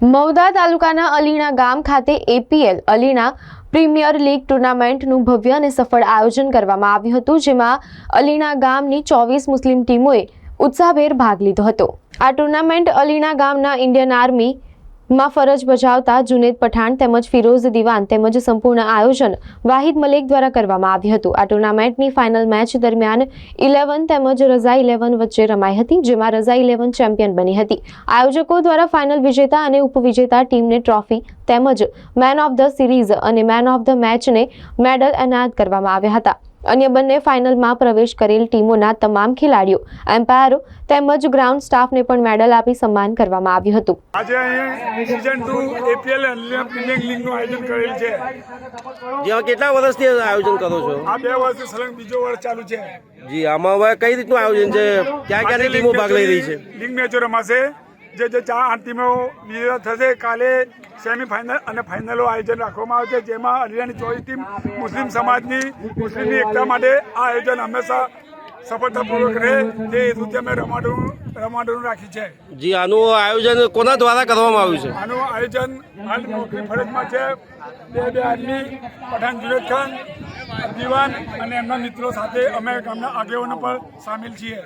મૌદા તાલુકાના અલીણા ગામ ખાતે એપીએલ અલીણા પ્રીમિયર લીગ ટુર્નામેન્ટનું ભવ્ય અને સફળ આયોજન કરવામાં આવ્યું હતું, જેમાં અલીણા ગામની ચોવીસ મુસ્લિમ ટીમોએ ઉત્સાહભેર ભાગ લીધો હતો. આ ટુર્નામેન્ટ અલીણા ગામના ઇન્ડિયન આર્મી માં ફરજ બજાવતા જુનેદ પઠાણ તેમજ ફિરોઝ દિવાન તેમજ સંપૂર્ણ આયોજન વાહિદ મલેક દ્વારા કરવામાં આવ્યું હતું. આ ટુર્નામેન્ટની ફાઇનલ મેચ દરમિયાન ઇલેવન તેમજ રઝા ઇલેવન વચ્ચે રમાઈ હતી, જેમાં રઝા ઇલેવન ચેમ્પિયન બની હતી. આયોજકો દ્વારા ફાઇનલ વિજેતા અને ઉપવિજેતા ટીમને ટ્રોફી તેમજ મેન ઓફ ધ સિરીઝ અને મેન ઓફ ધ મેચને મેડલ એનાયત કરવામાં આવ્યા હતા. અન્ય બંને ફાઇનલમાં પ્રવેશ કરેલ ટીમોના તમામ ખેલાડીઓ એમ્પાયરો તેમજ ગ્રાઉન્ડ સ્ટાફને પણ મેડલ આપી સન્માન કરવામાં આવ્યું હતું. આજે અહીં સિઝન ટુ એપીએલ પ્રીમિયર લીગનું આયોજન કરેલ છે. જ્યાં કેટલા વર્ષથી આયોજન કરો છો? આ બે વર્ષથી સલંગ બીજો વર્ષ ચાલુ છે. જી આમાં હવે કઈ રીતનું આયોજન છે? ક્યાં ક્યાંની ટીમો ભાગ લઈ રહી છે? લીગ મેચો રમાશે. જે જે ચાર ટીમો વિજેતા થશે કાલે સેમીફાઇનલ અને ફાઇનલનું આયોજન રાખવામાં આવે છે જેમાં હરિયાણી ચોવીસ ટીમ મુસ્લિમ સમાજની મુસ્લિમની એકતા માટે આ આયોજન હંમેશા સફળતાપૂર્વક રહે તે હેતુથી અમે રમાડું રમાડું રાખી છે. જી આનું આયોજન કોના દ્વારા કરવામાં આવ્યું છે? આનું આયોજન હાલ નોકરી ફરજમાં છે. બે બે આદમી પઠાણ જુનેદ ખાન દિવાન અને એમના મિત્રો સાથે અમે ગામના આગેવાનો પણ સામેલ છીએ.